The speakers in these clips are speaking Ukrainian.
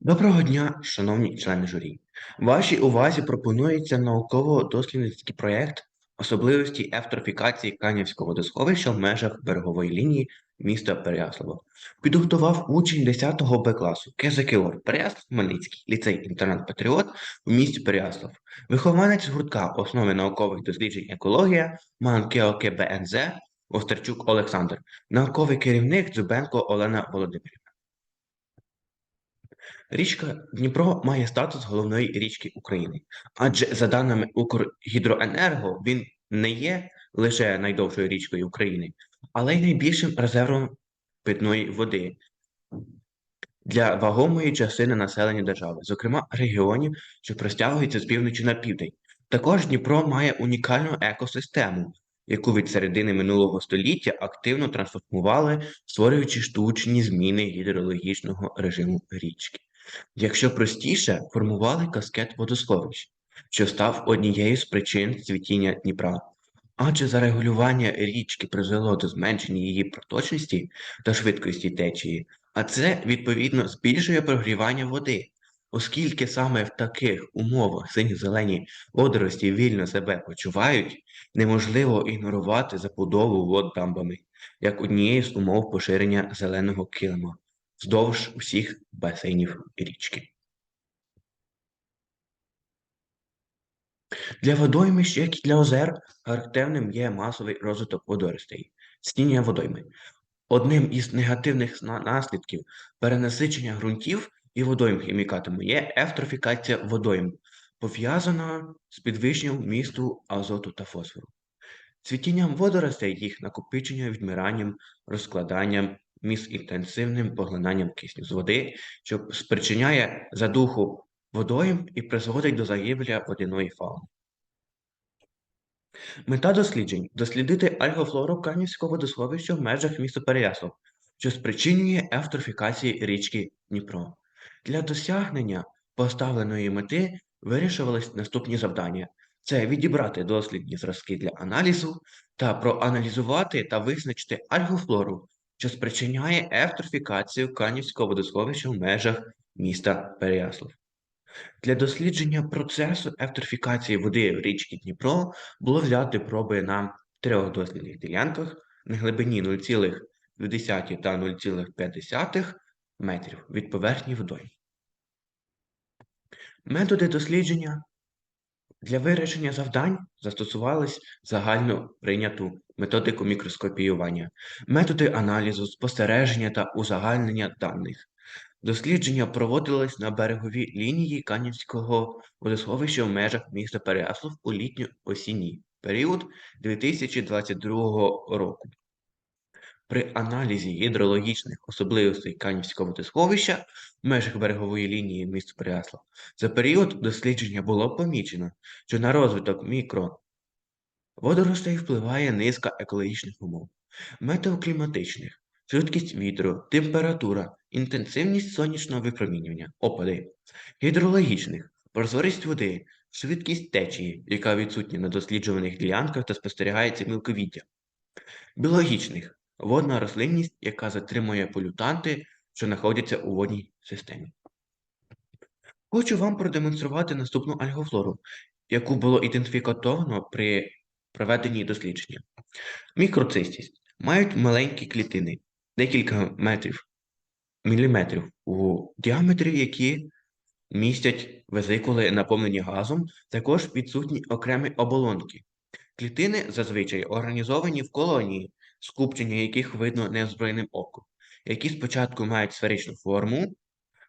Доброго дня, шановні члени журі. Вашій увазі пропонується науково-дослідницький проєкт особливості евтрофікації Канівського водосховища в межах берегової лінії міста Переяслава. Підготував учень 10 Б класу КЗКОР Переяслав Хмельницький, ліцей-інтернат Патріот у місті Переяслав. Вихованець гуртка основи наукових досліджень екологія МАНКЕОК БНЗ Остерчук Олександр, науковий керівник Дзюбенко Олена Володимирівна. Річка Дніпро має статус головної річки України, адже за даними Укргідроенерго, він не є лише найдовшою річкою України, але й найбільшим резервом питної води для вагомої частини населення держави, зокрема регіонів, що простягуються з півночі на південь. Також Дніпро має унікальну екосистему, яку від середини минулого століття активно трансформували, створюючи штучні зміни гідрологічного режиму річки. Якщо простіше, формували каскет водосховищ, що став однією з причин цвітіння Дніпра. Адже зарегулювання річки призвело до зменшення її проточності та швидкості течії, а це відповідно збільшує прогрівання води, оскільки саме в таких умовах синьо-зелені водорості вільно себе почувають, неможливо ігнорувати забудову вод дамбами як однієї з умов поширення зеленого килима вздовж усіх басейнів річки. Для водоймищ, як і для озер, характерним є масовий розвиток водоростей, стіння водойми. Одним із негативних наслідків перенасичення ґрунтів і водойм хімікатами є евтрофікація водойм, пов'язана з підвищенням вмісту азоту та фосфору. Цвітінням водоростей їх накопичення відмиранням, розкладанням між інтенсивним поглинанням кисню з води, що спричиняє задуху водойм і призводить до загибелі водяної фауни. Мета досліджень дослідити альгофлору Канівського водосховища в межах міста Переяслав, що спричинює евтрофікації річки Дніпро. Для досягнення поставленої мети вирішувались наступні завдання: це відібрати дослідні зразки для аналізу та проаналізувати та визначити альгофлору, що спричиняє евтрофікацію Канівського водосховища в межах міста Переяслав. Для дослідження процесу евтрофікації води в річці Дніпро було взяти проби на трьох дослідних ділянках на глибині 0,2 та 0,5 метрів від поверхні водойм. Методи дослідження для вирішення завдань застосувались загально прийняту методику мікроскопіювання, методи аналізу, спостереження та узагальнення даних. Дослідження проводились на береговій лінії Канівського водосховища в межах міста Переяслав у літньо-осінній період 2022 року. При аналізі гідрологічних особливостей Канівського водосховища в межах берегової лінії міста Переяслав. За період дослідження було помічено, що на розвиток мікроводоростей впливає низка екологічних умов, метеокліматичних, швидкість вітру, температура, інтенсивність сонячного випромінювання, опади, гідрологічних, прозорість води, швидкість течії, яка відсутня на досліджуваних ділянках та спостерігається мілковіддя, біологічних, водна рослинність, яка затримує полютанти, що знаходяться у водній системі. Хочу вам продемонструвати наступну альгофлору, яку було ідентифіковано при проведенні дослідження. Мікроцистість мають маленькі клітини, декілька метрів, міліметрів у діаметрі, які містять везикули, наповнені газом, також відсутні окремі оболонки. Клітини зазвичай організовані в колонії, скупчення яких видно неозброєним оком, які спочатку мають сферичну форму,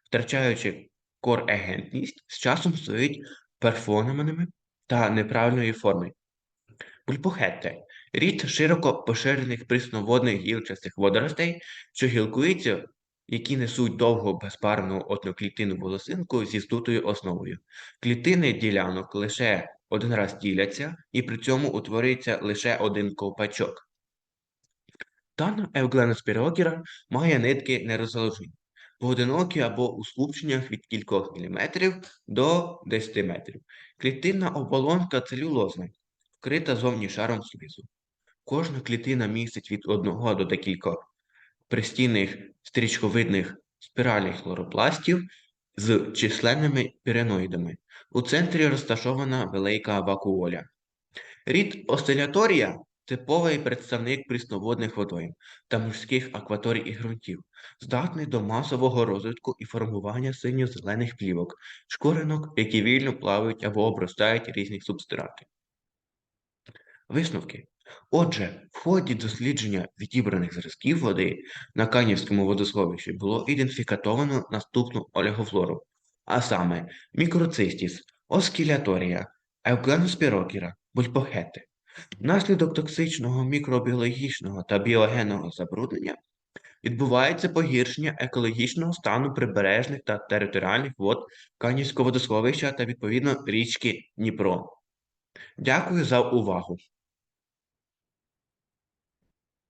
втрачаючи корегентність, з часом стають перфономаними та неправильної форми. Пульпохетте рід широко поширених прісноводних гілчастих водоростей, що гілкуються, які несуть довго безбарвну одноклітинну волосинку зі здутою основою. Клітини ділянок лише один раз діляться, і при цьому утворюється лише один ковпачок. Дана евгленоспірогіра має нитки нерозгалужені, поодинокі або у скупченнях від кількох міліметрів до 10 метрів. Клітинна оболонка целюлозна, вкрита зовні шаром слизу. Кожна клітина містить від одного до декількох пристінних стрічковидних спіральних хлоропластів, з численними піреноїдами. У центрі розташована велика вакуоля. Рід Осциляторія – типовий представник прісноводних водойм та морських акваторій і ґрунтів, здатний до масового розвитку і формування синьо-зелених плівок, шкуринок, які вільно плавають або обростають різних субстратів. Висновки. Отже, в ході дослідження відібраних зразків води на Канівському водосховищі було ідентифіковано наступну олігофлору, а саме мікроцистіс, оскіляторія, евкленоспірокіра, бульбохети. Внаслідок токсичного мікробіологічного та біогенного забруднення відбувається погіршення екологічного стану прибережних та територіальних вод Канівського водосховища та відповідно річки Дніпро. Дякую за увагу!